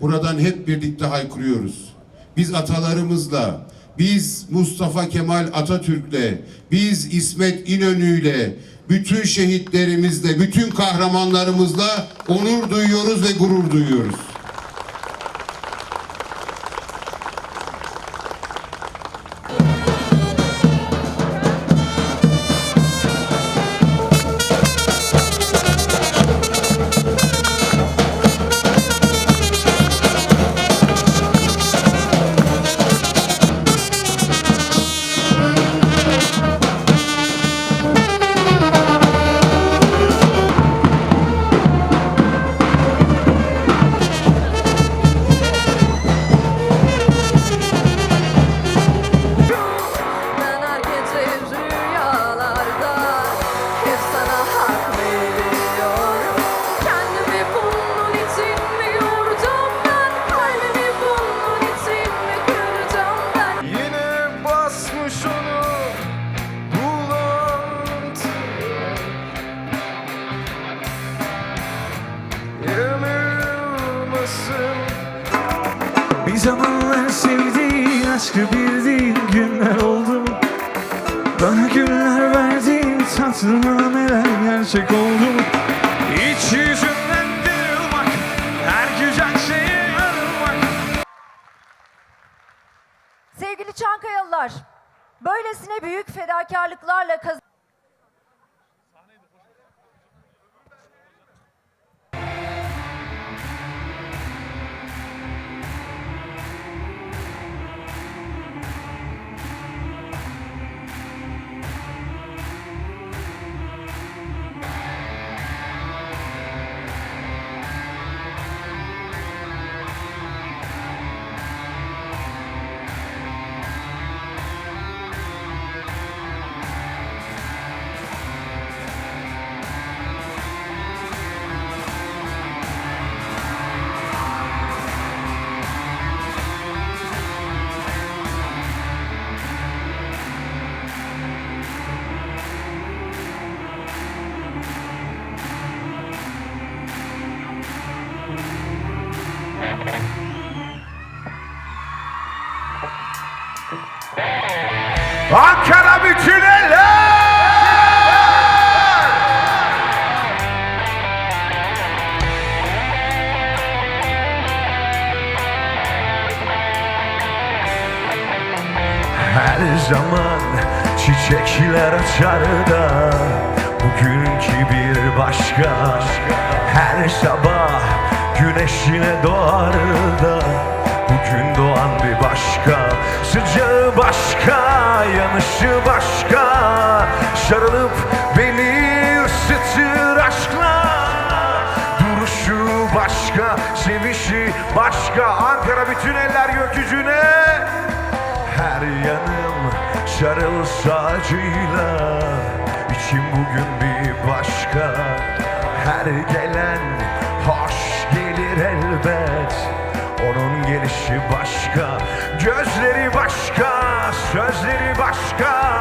Buradan hep birlikte haykırıyoruz. Biz atalarımızla, biz Mustafa Kemal Atatürk'le, biz İsmet İnönü'yle, bütün şehitlerimizle, bütün kahramanlarımızla onur duyuyoruz ve gurur duyuyoruz. Bir zamanlar sevdiğin aşkı bildiğin günler oldu. Bana güller verdiğin tatlı nameler gerçek oldu. Hiç yüzünden dırılmak Her güzel şeye yanılmak Sevgili Çankayalılar, böylesine büyük fedakarlıklarla kaz- Ankara bütün eller! Her zaman çiçekler açar da Bugünkü bir başka. Her sabah güneş yine doğar da Bugün doğan bir başka Sıcağı başka, yanışı başka Sarılıp beni ısıtır aşkla. Duruşu başka, sevişi başka Ankara bütün eller gökyüzüne. Her yanım sarılsa acıyla İçim bugün bir başka. Her gelen hoş gelir elbet. Onun gelişi başka Gözleri başka Sözleri başka